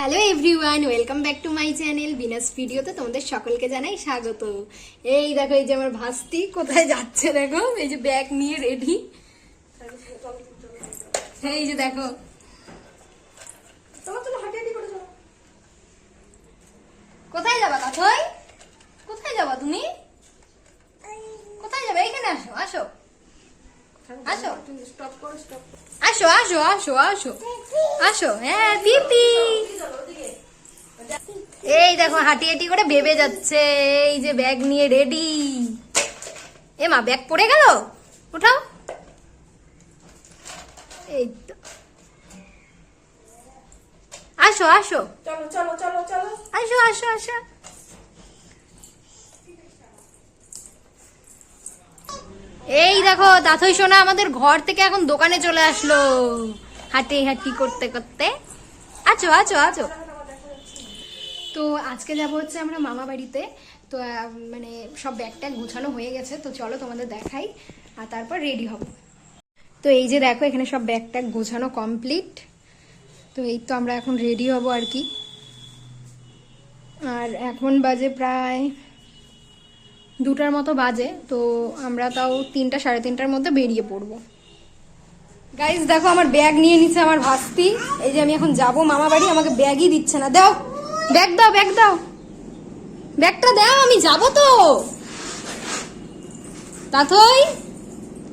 Hello everyone welcome back to my channel Binas ভিডিওতে তোমাদের সকলকে জানাই স্বাগত। এই দেখো এই যে আমার ভাস্তি কোথায় যাচ্ছে দেখো? এই যে ব্যাগ নিয়ে রেডি এই যে দেখো। কোথায় যাবা কাথই? কোথায় যাবা তুমি? কোথায় যাবে? এইখানে আসো আসো। আসো আসো আসো আসো আসো আসো হ্যাঁ দিদি এই দেখো হাঁটি হাঁটি করে ভেবে যাচ্ছে এই যে ব্যাগ নিয়ে রেডি এ মা ব্যাগ পড়ে গেল? উঠাও এই তো। আসো আসো চলো চলো চলো চলো। আসো আসো আসো এই দেখো, দাথই সোনা আমাদের ঘর থেকে এখন দোকানে চলে আসলো। হাঁটি হাঁটি করতে করতে। আছো আছো আছো। তো আজকে যাব হচ্ছে আমরা মামা বাড়িতে। তো মানে সব ব্যাগ ট্যাগ গুছানো হয়ে গেছে, তো চলো তোমাদের দেখাই, আর তারপর রেডি হব। তো এই যে দেখো, এখানে সব ব্যাগ ট্যাগ গোছানো কমপ্লিট তো এই তো আমরা এখন রেডি হব আর কি। আর এখন বাজে প্রায় দুটার মতো বাজে, তো আমরা তাও তিনটা, সাড়ে তিনটার মধ্যে বেরিয়ে পড়ব। গাইজ দেখো আমার ব্যাগ নিয়ে নিচ্ছে আমার ভাস্তি। এই যে আমি এখন যাব, মামা বাড়ি, আমাকে ব্যাগই দিচ্ছে না। দাও ব্যাগ দাও ব্যাগ দাও। ব্যাগটা দাও, আমি যাব তো। তাথই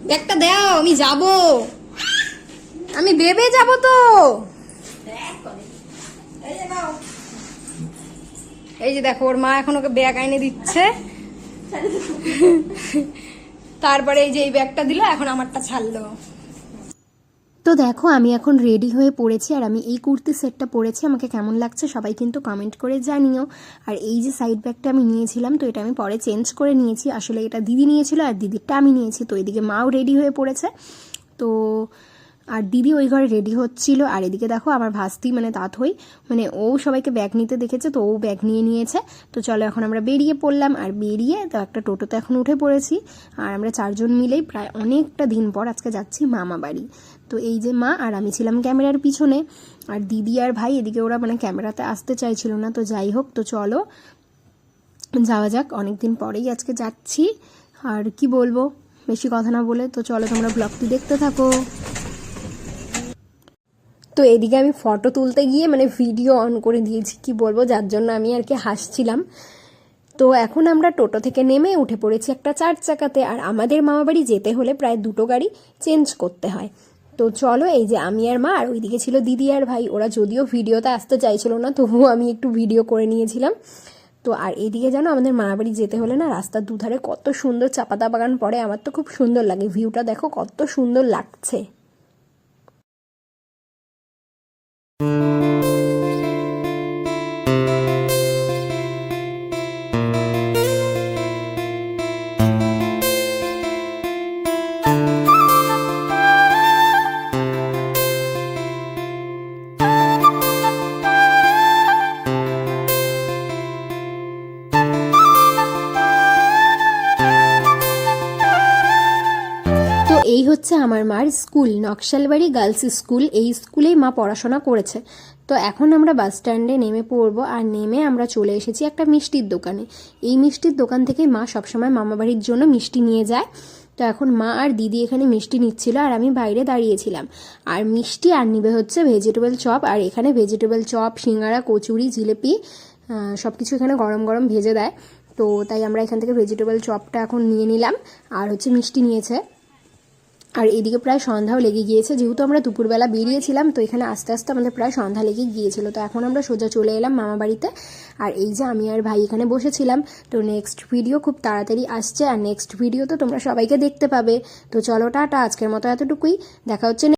ব্যাগটা দাও, আমি যাব। আমি বেবে যাব তো। এই যে দেখো, ওর মা এখন ওকে ব্যাগ এনে দিচ্ছে। তারপরে এই যে এই ব্যাগটা দিল, এখন আমারটা ছাড়লো। তো দেখো, আমি এখন রেডি হয়ে পড়েছি, আর আমি এই কুর্তি সেটটা পরেছি। আমাকে কেমন লাগছে সবাই কিন্তু কমেন্ট করে জানিও। আর এই যে সাইড ব্যাগটা আমি নিয়েছিলাম, তো এটা আমি পরে চেঞ্জ করে নিয়েছি। আসলে এটা দিদি নিয়েছিল, আর দিদিরটা আমি নিয়েছি, তো এদিকে মাও রেডি হয়ে পড়েছে। তো আর দিদি ওই ঘরে রেডি হচ্ছিল। আর এদিকে দেখো আমার ভাস্তি মানে তাঁত হই মানে ও সবাইকে ব্যাগ নিতে দেখেছে, তো ও ব্যাগ নিয়ে নিয়েছে। তো চলো এখন আমরা বেরিয়ে পড়লাম। আর বেরিয়ে তো একটা টোটোতে এখন উঠে পড়েছি। আর আমরা চারজন মিলেই প্রায় অনেকটা দিন পর আজকে যাচ্ছি মামা বাড়ি। তো এই যে মা আর আমি ছিলাম ক্যামেরার পিছনে। আর দিদি আর ভাই, এদিকে ওরা মানে ক্যামেরাতে আসতে চাইছিল না, তো যাই হোক, তো চলো। যাওয়া যাক অনেক দিন পরেই আজকে যাচ্ছি। আর কি বলব, বেশি কথা না বলে, তো চলো তোমরা ব্লগটি দেখতে থাকো। তো এদিকে আমি ফটো তুলতে গিয়ে মানে ভিডিও অন করে দিয়েছি, কি বলব? যার জন্য আমি আর কি হাসছিলাম। তো এখন আমরা টোটো থেকে নেমে উঠে পড়েছি একটা চার চাকাতে, আর আমাদের মামাবাড়ি যেতে হলে প্রায় দুটো গাড়ি চেঞ্জ করতে হয়। তো চলো, এই যে আমি আর মা, আর ওইদিকে ছিল দিদি আর ভাই। ওরা যদিও ভিডিওতে আসতে চাইছিল না, তবুও আমি একটু ভিডিও করে নিয়েছিলাম। তো আর এদিকে যেন আমাদের মামাবাড়ি যেতে হলে না রাস্তার দুধারে কত সুন্দর চাপাতা বাগান পড়ে। আমার তো খুব সুন্দর লাগে। ভিউটা দেখো, কত সুন্দর লাগছে। এই হচ্ছে আমার মার স্কুল, নকশালবাড়ি গার্লস স্কুল। এই স্কুলেই মা পড়াশোনা করেছে। তো এখন আমরা বাস স্ট্যান্ডে নেমে পড়ব আর নেমে আমরা চলে এসেছি একটা মিষ্টির দোকানে। এই মিষ্টির দোকান থেকে মা সবসময় মামাবাড়ির জন্য মিষ্টি নিয়ে যায়। তো এখন মা আর দিদি এখানে মিষ্টি নিচ্ছিল আর আমি বাইরে দাঁড়িয়েছিলাম। আর মিষ্টি আর নিবে হচ্ছে ভেজিটেবল চপ আর এখানে ভেজিটেবল চপ সিঙ্গারা কচুরি, জিলেপি সব কিছু এখানে গরম গরম ভেজে দেয়। তো তাই আমরা এখান থেকে ভেজিটেবল চপটা এখন নিয়ে নিলাম। আর হচ্ছে মিষ্টি নিয়েছে। আর এদিকে প্রায় সন্ধ্যাও লেগে গিয়েছে। যেহেতু আমরা দুপুরবেলা বেরিয়েছিলাম, তো এখানে আস্তে আস্তে আমাদের প্রায় সন্ধ্যা লেগে গিয়েছিল। তো এখন আমরা সোজা চলে এলাম মামা বাড়িতে। আর এই যে আমি আর ভাই এখানে বসেছিলাম, তো নেক্সট ভিডিও খুব তাড়াতাড়ি আসছে। আর নেক্সট ভিডিও তো তোমরা সবাইকে দেখতে পাবে। তো চলো, টাটা। আজকের মতো এতটুকুই। দেখা হচ্ছে